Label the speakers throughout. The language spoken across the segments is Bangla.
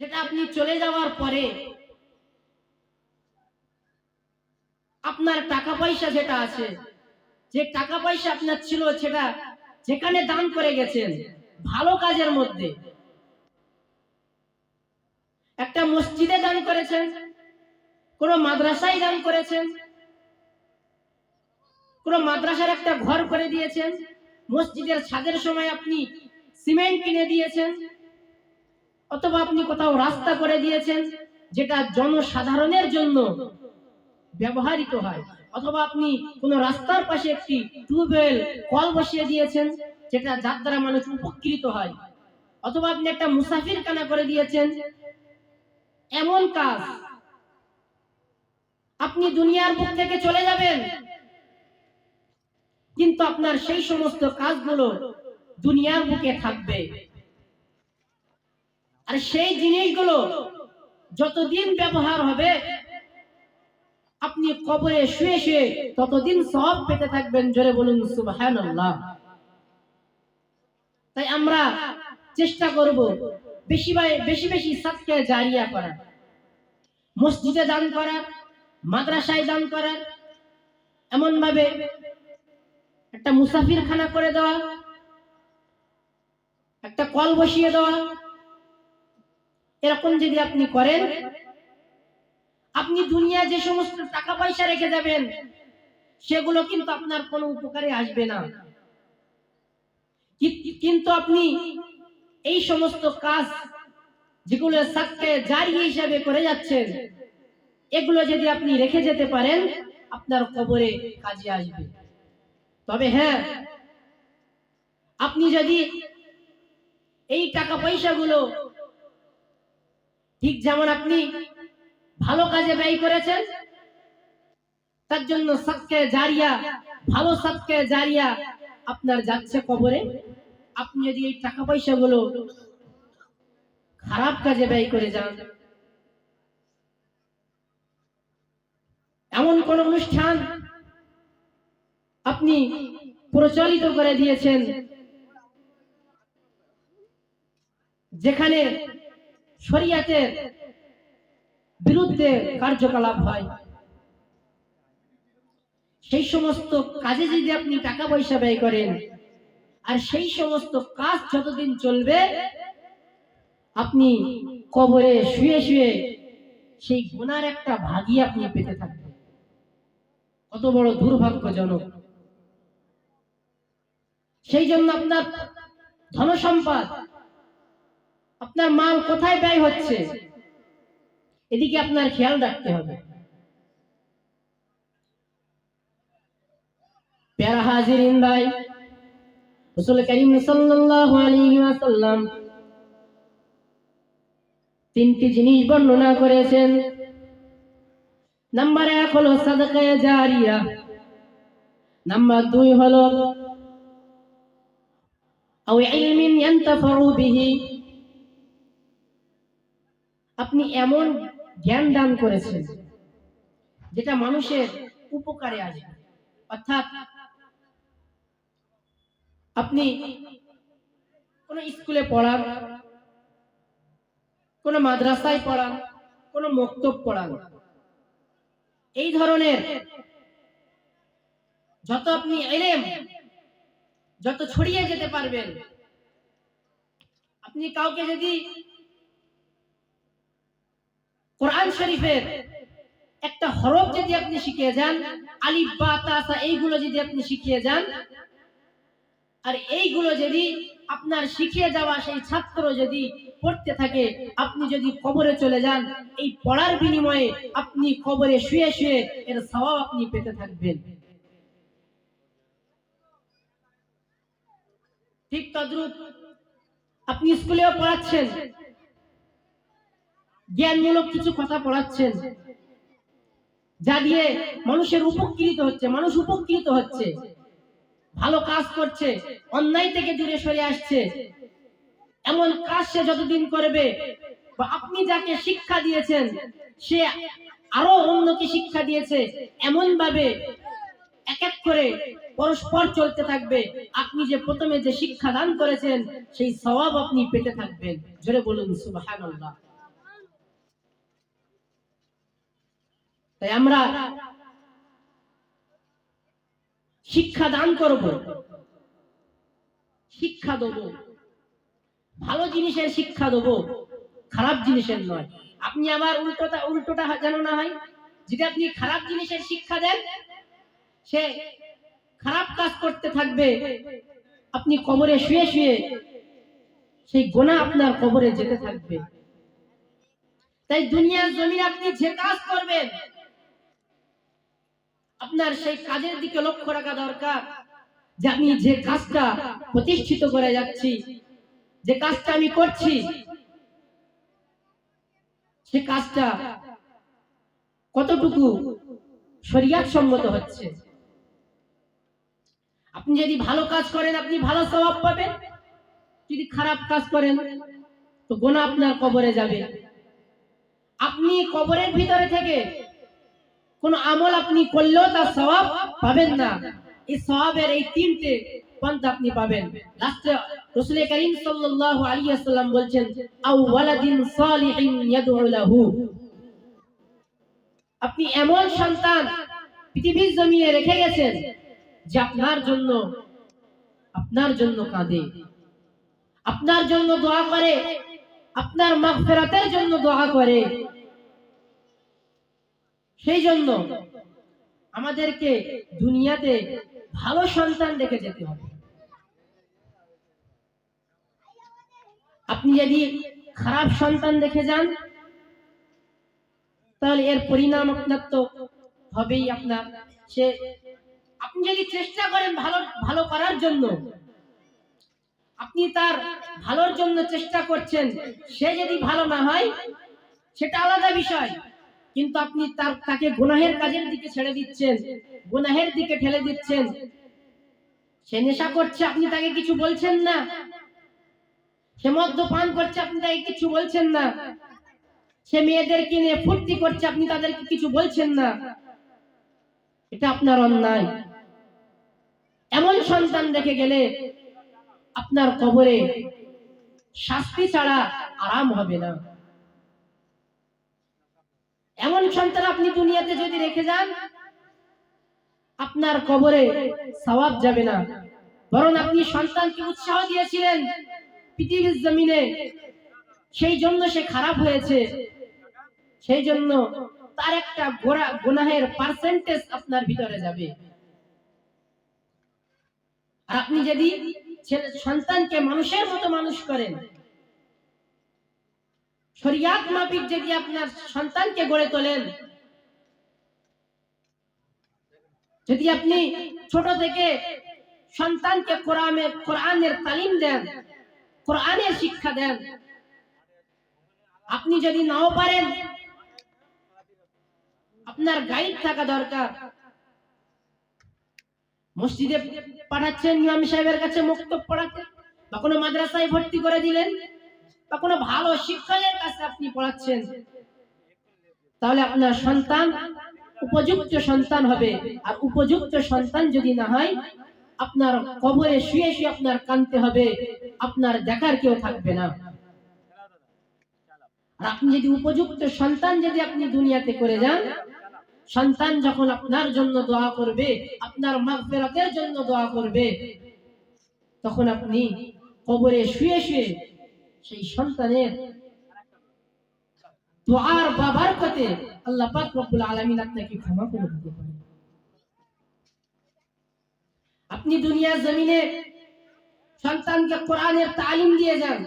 Speaker 1: সেটা আপনি চলে যাওয়ার পরে আপনার টাকা পয়সা যেটা আছে, যে টাকা পয়সা আপনার ছিল সেটা যেখানে দান করে গেছেন, ভালো কাজের মধ্যে। একটা মসজিদে দান করেছেন, কোন মাদ্রাসায় দান করেছেন, কোন মাদ্রাসার একটা ঘর করে দিয়েছেন, মসজিদের ছাদের সময় আপনি সিমেন্ট কিনে দিয়েছেন অথবা আপনি কোথাও রাস্তা করে দিয়েছেন যেটা জনসাধারণের জন্য ব্যবহৃত হয়। অথবা আপনি কোন রাস্তার পাশে একটি টিউবওয়েল কল বসিয়ে দিয়েছেন যেটা যার দ্বারা মানুষ উপকৃত হয়। অথবা আপনি একটা মুসাফির কানা করে দিয়েছেন। এমন কাজ। আপনি দুনিয়ার বুক থেকে চলে যাবেন। কিন্তু আপনার সেই সমস্ত কাজগুলো দুনিয়ার বুকে থাকবে। আর সেই জিনিসগুলো যতদিন ব্যবহার হবে, আপনি কবরে শুয়ে শুয়ে ততদিন সব পেতে থাকবেন, জোরে বলুন, সুবহানাল্লাহ। তাই আমরা চেষ্টা করব বেশি বেশি বেশি সাতকে জারিয়া করার, মসজিদে দান করার, মাদ্রাসায় দান করার এমন ভাবে একটা মুসাফির খানা করে দেওয়া, একটা কল বসিয়ে দেওয়া এরকম যদি আপনি করেন, আপনি দুনিয়া যে সমস্ত টাকা পয়সা রেখে যাবেন, সেগুলো কিন্তু আপনার কোনো উপকারে আসবে না। কিন্তু আপনি এই সমস্ত কাজ যেগুলো সাক্ষে জারি হিসাবে করে যাচ্ছেন, এগুলো যদি আপনি রেখে যেতে পারেন, আপনার কবরে কাজে আসবে। তবে হ্যাঁ আপনি যদি এই টাকা পয়সাগুলো ঠিক যেমন আপনি ভালো কাজে ব্যয় করেছেন, তার জন্য সাতকে জারিয়া, ভালো সাতকে জারিয়া আপনার যাচ্ছে কবরে। আপনি যদি এই টাকা পয়সাগুলো খারাপ কাজে ব্যয় করে যান, এমন কোন অনুষ্ঠান আপনি প্রচলিত করে দিয়েছেন, যেখানে শরিয়াতের বিরুদ্ধে কার্যকলাপ হয়। সেই সমস্ত কাজে যদি আপনি টাকা পয়সা ব্যয় করেন, আর সেই সমস্ত কাজ যতদিন চলবে, আপনি কবরে শুয়ে শুয়ে সেই গুনার একটা ভাগই আপনি পেতে থাকবেন। কত বড় দুর্ভাগ্যজনক। সেই জন্য আপনার ধন সম্পদ আপনার মাল কোথায় ব্যয় হচ্ছে? এদিকে আপনার খেয়াল রাখতে হবে। প্যারা হাজির রসুল করিম সাল্লাল্লাহু আলাইহি ওয়াসাল্লাম তিনটি জিনিস বর্ণনা করেছেন। নাম্বার এক হলো সাদকা জারিয়া। নাম্বার দুই হলো, আও ইলমিন ইয়ানতাফাউ বিহি। আপনি এমন জ্ঞান দান করেছেন যেটা মানুষের উপকারে আসবে। অর্থাৎ আপনি কোন স্কুলে পড়ান কোন মাদ্রাসায় পড়ান কোন মক্তব পড়ান। এই ধরনের যত আপনি এলেম যত ছড়িয়ে যেতে পারবেন আপনি কাউকে যদি কোরআন শরীফের একটা হরফ যদি আপনি শিখিয়ে যান, আলিফ, বা তাসা এইগুলো যদি আপনি শিখিয়ে যান, আর এইগুলো যদি আপনার শিখিয়ে যাওয়া সেই ছাত্র যদি পড়তে থাকে, আপনি যদি কবরে চলে যান, এই পড়ার বিনিময়ে আপনি কবরে শুয়ে শুয়ে এর স্বভাব আপনি পেতে থাকবেন। ঠিক তদ্রুপ, আপনি স্কুলেও পড়াচ্ছেন। জ্ঞানমূলক কিছু কথা পড়াচ্ছেন, যা দিয়ে মানুষের উপকৃত হচ্ছে, মানুষ উপকৃত হচ্ছে, ভালো কাজ করছে, অন্যায় থেকে দূরে সরে আসছে। এমন কাজ সে যতদিন করবে, বা আপনি যাকে শিক্ষা দিয়েছেন, সে আরও অন্যকে শিক্ষা দিয়েছে এমন ভাবে এক এক করে পরস্পর চলতে থাকবে। আপনি যে প্রথমে যে শিক্ষা দান করেছেন, সেই স্বভাব আপনি পেতে থাকবেন। জোরে বলুন, সুবহানাল্লাহ। তাই আমরা শিক্ষা দান করব। শিক্ষা দেব। ভালো জিনিসের শিক্ষা দেব। খারাপ জিনিসের নয়। আপনি আবার উল্টোটা উল্টোটা যেন না হয়, যদি আপনি খারাপ জিনিসের শিক্ষা দেন, সে খারাপ কাজ করতে থাকবে। আপনি কবরে শুয়ে শুয়ে সেই গোনা আপনার কবরে যেতে থাকবে। তাই দুনিয়ার জমিনে আপনি যে কাজ করবেন আপনার সেই কাজের দিকে লক্ষ্য রাখা দরকার যে আমি যে কাজটা প্রতিষ্ঠিত করে যাচ্ছি, যে কাজটা আমি করছি, সে কাজটা কতটুকু শরিয়াত সম্মত হচ্ছে? আপনি যদি ভালো কাজ করেন, আপনি ভালো স্বভাব পাবেন। যদি খারাপ কাজ করেন, তো গোনা আপনার কবরে যাবে। আপনি কবরের ভিতরে থেকে কোন আমল আপনি করলেও তার স্বভাব পাবেন না। এই স্বভাবের এই তিনটে এমন সন্তান রেখে গেছেন যে আপনার জন্য আপনার জন্য কাঁদে। আপনার জন্য দোয়া করে, আপনার মাগফিরাতের জন্য দোয়া করে। সেই জন্য আমাদেরকে দুনিয়াতে ভালো সন্তান রেখে যেতে হবে। আপনি যদি খারাপ সন্তান দেখে যান, তাহলে এর পরিণাম আপনার তো হবেই আপনার। সে, আপনি যদি চেষ্টা করেন ভালো ভালো করার জন্য, আপনি তার ভালোর জন্য চেষ্টা করছেন, সে যদি ভালো না হয়, সেটা আলাদা বিষয়। কিন্তু আপনি তার, তাকে গুনাহের কাজের দিকে ছেড়ে দিচ্ছেন, গুনাহের দিকে ঠেলে দিচ্ছেন। সে নেশা করছে, আপনি তাকে কিছু বলছেন না। সে মদ্যপান করছে, আপনি তাকে কিছু বলছেন না। সে মেয়েদেরকে নিয়ে ফুর্তি করছে, আপনি তাদেরকে কিছু বলছেন না। এটা আপনার অন্যায়। এমন সন্তান রেখে গেলে আপনার কবরে শাস্তি ছাড়া আরাম হবে না। এমন সন্তান আপনি দুনিয়াতে যদি রেখে যান, আপনার কবরে সওয়াব যাবে না। বরং আপনি সন্তানকে উৎসাহ দিয়েছিলেন পৃথিবীর জমিনে, সেই জন্য সে খারাপ হয়েছে। সেই জন্য তার একটা গোড়া, গুনাহের পার্সেন্টেজ আপনার ভিতরে যাবে। আর আপনি যদি সন্তানকে মানুষের মতো মানুষ করেন শরিয়াত মাফিক যদি আপনার সন্তানকে গড়ে তোলেন, যদি আপনি ছোট থেকে সন্তানকে কোরআনের কোরআনের তালিম দেন, কোরআনের শিক্ষা দেন, আপনি যদি নাও পারেন, আপনার গাইড থাকা দরকার। মসজিদে পাঠাচ্ছেন ইমাম সাহেবের কাছে মুক্তব পড়াতে, বা কোনো মাদ্রাসায় ভর্তি করে দিলেন বা কোনো ভালো শিক্ষকের কাছে আপনি পড়াচ্ছেন, তাহলে আপনার সন্তান উপযুক্ত সন্তান হবে। আর উপযুক্ত সন্তান যদি না হয়, আপনার কবরে শুয়ে শুয়ে আপনার কানতে হবে, আপনার দেখার কেউ থাকবে না। আর আপনি যদি উপযুক্ত সন্তান যদি আপনি দুনিয়াতে করে যান, সন্তান যখন আপনার জন্য দোয়া করবে, আপনার মাগফিরাতের জন্য দোয়া করবে, তখন আপনি কবরে শুয়ে শুয়ে সেই সন্তানের দোয়ার বাবার কথে আল্লাহ পাক রব্বুল আলামিন আপনাকে ক্ষমা করে দিতে পারে আপনি দুনিয়ার জমিনে সন্তানকে কোরআনের তালিম দিয়ে যান।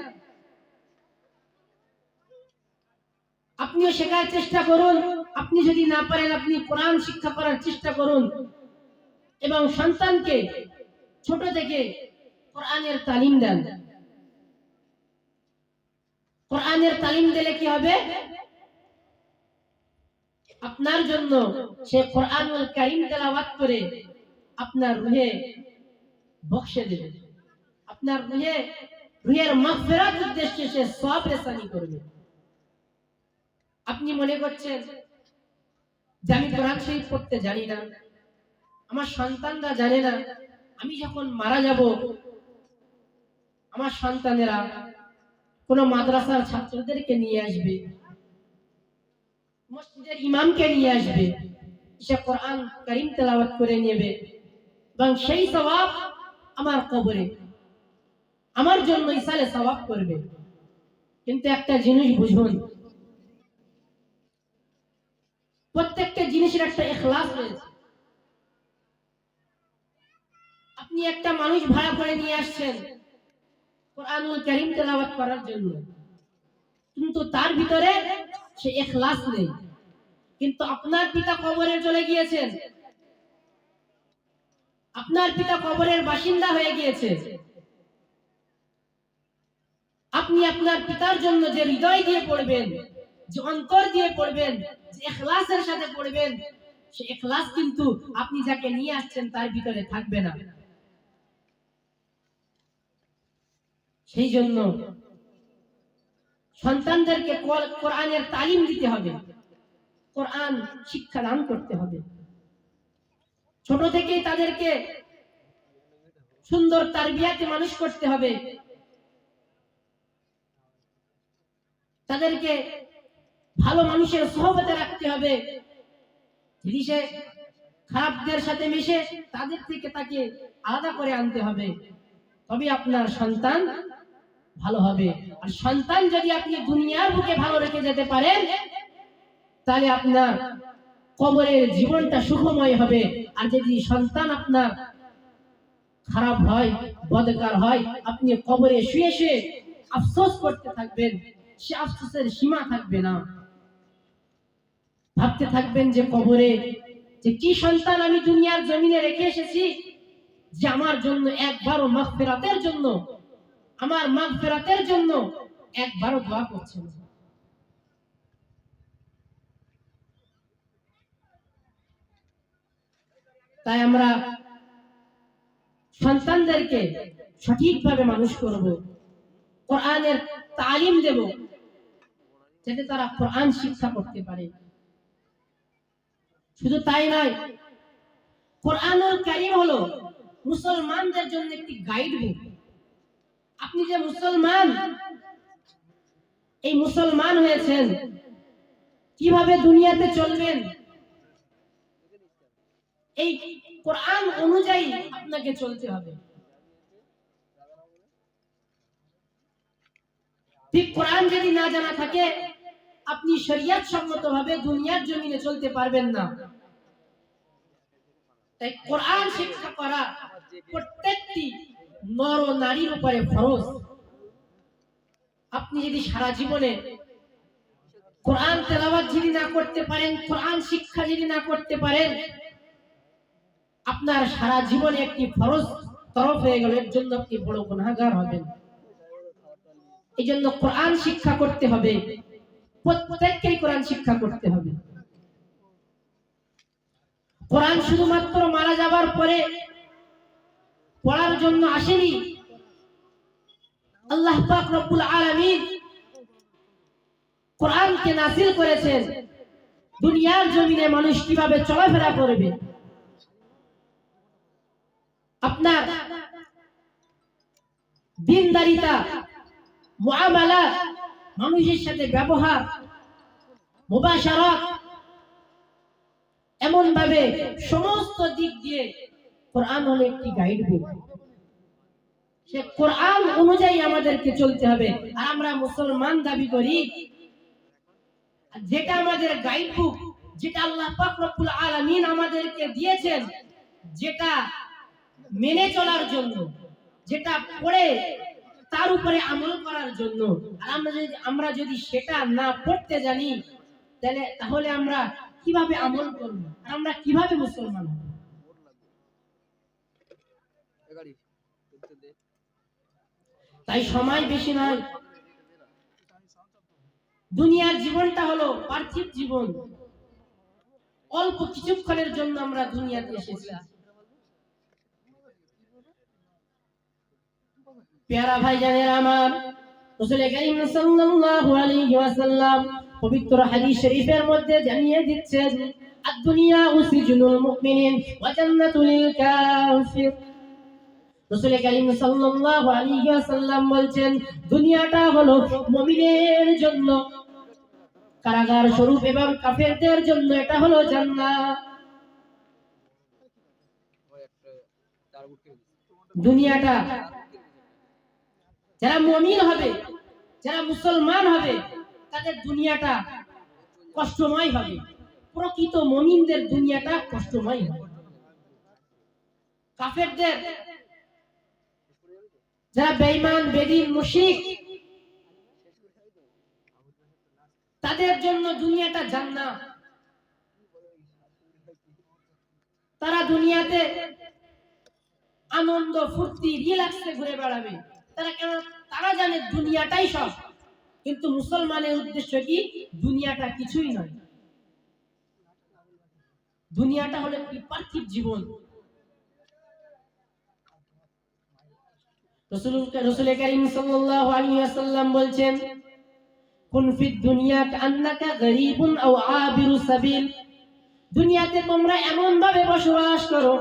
Speaker 1: আপনিও শেখার চেষ্টা করুন। আপনি যদি না পারেন, আপনি কোরআন শিক্ষা করার চেষ্টা করুন। এবং সন্তানকে ছোট থেকে কোরআনের তালিম দেন। কোরআনের তালিম দিলে কি হবে? আপনার জন্য সে কোরআনুল কারীম তেলাওয়াত করে আপনার রুহে বক্সে দেবে। আপনার রুহে, রুহের মাগফিরাত উদ্দেশ্যে সে সব রেসানি করবে। আপনি মনে করছেন যে আমি কোরআন শরীফ পড়তে জানি না? আমার সন্তানরা জানে না? আমি যখন মারা যাব, আমার সন্তানেরা কোনো মাদ্রাসার ছাত্রদেরকে নিয়ে আসবে, মসজিদের ইমামকে নিয়ে আসবে সে কোরআন করিম তেলাওয়াত করে নেবে। এবং সেই সওয়াব আমার কবরে। আমার জন্য ইসালে সওয়াব করবে। কিন্তু একটা জিনিস বুঝুন। প্রত্যেকটা জিনিসের একটা এখলাস রয়েছে। আপনি একটা মানুষ ভাড়া করে নিয়ে আসছেন কোরআনুল করিম তেলাওয়াত করার জন্য। কিন্তু তার ভিতরে সে এখলাস নেই। কিন্তু আপনার পিতা কবরে চলে গিয়েছেন। আপনার পিতা কবরের বাসিন্দা হয়ে গিয়েছে। আপনি আপনার পিতার জন্য যে হৃদয় দিয়ে পড়বেন, যে অন্তর দিয়ে পড়বেন, যে এখলাসের সাথে পড়বেন, সে এখলাস কিন্তু আপনি যাকে নিয়ে আসছেন তার ভিতরে থাকবে না। সেই জন্য সন্তানদেরকে কোরআনের তালিম দিতে হবে। কোরআন শিক্ষা দান করতে হবে। ছোট থেকেই তাদেরকে সুন্দর তারবিয়াতে মানুষ করতে হবে। তাদেরকে ভালো মানুষের সহবতে রাখতে হবে। যদি খারাপদের সাথে মিশে, তাদের থেকে তাকে আলাদা করে আনতে হবে। তবে আপনার সন্তান ভালো হবে। আর সন্তান যদি আপনি দুনিয়ার বুকে ভালো রেখে যেতে পারেন, তাহলে আপনার কবরের জীবনটা সুখময় হবে। আর যদি সন্তান আপনার খারাপ হয়, বদকার হয়, আপনি কবরে শুয়ে শুয়ে আফসোস করতে থাকবেন, সে আফসোসের সীমা থাকবে না। ভাবতে থাকবেন যে কবরে যে কি সন্তান আমি দুনিয়ার জমিনে রেখে এসেছি, যে আমার জন্য একবারও মাগফিরাতের জন্য আমার মাগফিরাতের জন্য একবারও দোয়া করছে না তাই আমরা সন্তানদেরকে সঠিকভাবে মানুষ করব, কোরআনের তালিম দেব, যাতে তারা কোরআন শিক্ষা করতে পারে। শুধু তাই নয়, কোরআনুল কারিম হলো মুসলমানদের জন্য একটি গাইড বুক আপনি যে মুসলমান, এই মুসলমান হয়েছেন, কীভাবে দুনিয়াতে চলবেন? এই কোরআন অনুযায়ী আপনাকে চলতে হবে। ঠিক কোরআন যদি না জানা থাকে, আপনি শরিয়াত সম্মত ভাবে দুনিয়ার জমিনে চলতে পারবেন না। তাই কোরআন শিক্ষা করা প্রত্যেকটি নর ও নারীর উপরে ফরজ। আপনি যদি সারা জীবনে কোরআন তেলাওয়াত যদি না করতে পারেন, কোরআন শিক্ষা যদি না করতে পারেন, আপনার সারা জীবনে একটি ফরজ তরফ হয়ে গেল। এর জন্য আপনি বড় গুনাহগার হবেন। এই জন্য কোরআন শিক্ষা করতে হবে। প্রত্যেককেই কোরআন শিক্ষা করতে হবে। কোরআন শুধুমাত্র মারা যাবার পরে পড়ার জন্য আসেনি। আল্লাহ পাক রব্বুল আলামিন কোরআনকে নাসিল করেছেন, দুনিয়ার জমিনে মানুষ কীভাবে চলাফেরা করবে? আপনার দিনদারিতা, মুআমালা, মানুষের সাথে ব্যবহার, মুবাশারাত এমন ভাবে সমস্ত দিক দিয়ে কোরআন হলো একটি গাইড বুক সে কোরআন অনুযায়ী আমাদেরকে চলতে হবে। আর আমরা মুসলমান দাবি করি যেটা আমাদের গাইড বুক যেটা আল্লাহ রব্বুল আলামিন আমাদেরকে দিয়েছেন, যেটা মেনে চলার জন্য, যেটা পড়ে তার উপরে আমল করার জন্য। আর আমরা যদি আমরা যদি সেটা না পড়তে জানি, তাহলে তাহলে আমরা কীভাবে আমল করব? আর আমরা কীভাবে মুসলমান হব? তাই সময় বেশি নয়। দুনিয়ার জীবনটা হলো পার্থিব জীবন। অল্প কিছুক্ষণের জন্য আমরা দুনিয়াতে এসেছি। প্যারা ভাই জানেন আমার, রাসূল করিম সাল্লাল্লাহু আলাইহি ওয়াসাল্লাম পবিত্র হাদিস শরীফের মধ্যে জানিয়ে দিচ্ছেন আদ-দুনিয়া উসিজুনুল মুমিনিন ওয়া জান্নাতুল কাফির। রাসূল করিম সাল্লাল্লাহু আলাইহি ওয়াসাল্লাম বলছেন, দুনিয়াটা হলো মুমিনের জন্য। কারাগার স্বরূপ এবং কাফেরদের জন্য এটা হলো জান্নাত। দুনিয়াটা যারা মুমিন হবে, যারা মুসলমান হবে, তাদের দুনিয়াটা কষ্টময় হবে। প্রকৃত মুমিনদের দুনিয়াটা কষ্টময় হবে। কাফেরদের যারা বেঈমান, বেদিন, মুশরিক, তাদের জন্য দুনিয়াটা জান্নাত। তারা দুনিয়াতে আনন্দ, ফুর্তি রিল্যাক্সে ঘুরে বেড়াবে। তারা কেন? তারা জানে দুনিয়াটাই সব। কিন্তু মুসলমানের উদ্দেশ্য কি? দুনিয়াটা কিছুই নয়। দুনিয়াটা হলো কি পার্থিব জীবন। রসুল করিম সাল্লাল্লাহু আলাইহি ওয়াসাল্লাম বলছেন, কুন ফিদ দুনিয়া কান্নাকা গরীবুন আও আবিরু সাবিল। দুনিয়াতে তোমরা এমন ভাবে বসবাস করো,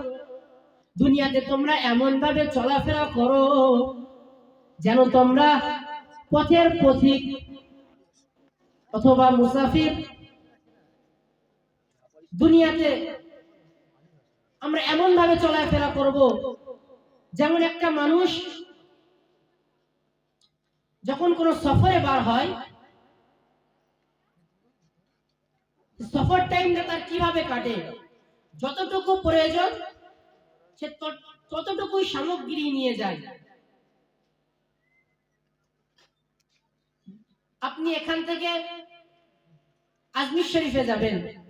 Speaker 1: দুনিয়াতে তোমরা এমন ভাবে চলাফেরা করো যেন তোমরা পথের পথিক অথবা মুসাফির। দুনিয়াতে আমরা এমন ভাবে চলাফেরা করব যেমন একটা মানুষ যখন কোনো সফরে বার হয়, সফর টাইমটা তার কীভাবে কাটে? যতটুকু প্রয়োজন, সে তত- ততটুকুই সামগ্রী নিয়ে যায়। আপনি এখান থেকে আজমির শরীফে যাবেন।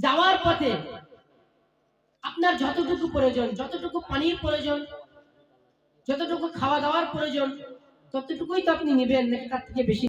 Speaker 1: যাওয়ার পথে আপনার যতটুকু প্রয়োজন, যতটুকু পানির প্রয়োজন, যতটুকু খাওয়া দাওয়ার প্রয়োজন ততটুকুই তো আপনি নেবেন নাকি থেকে বেশি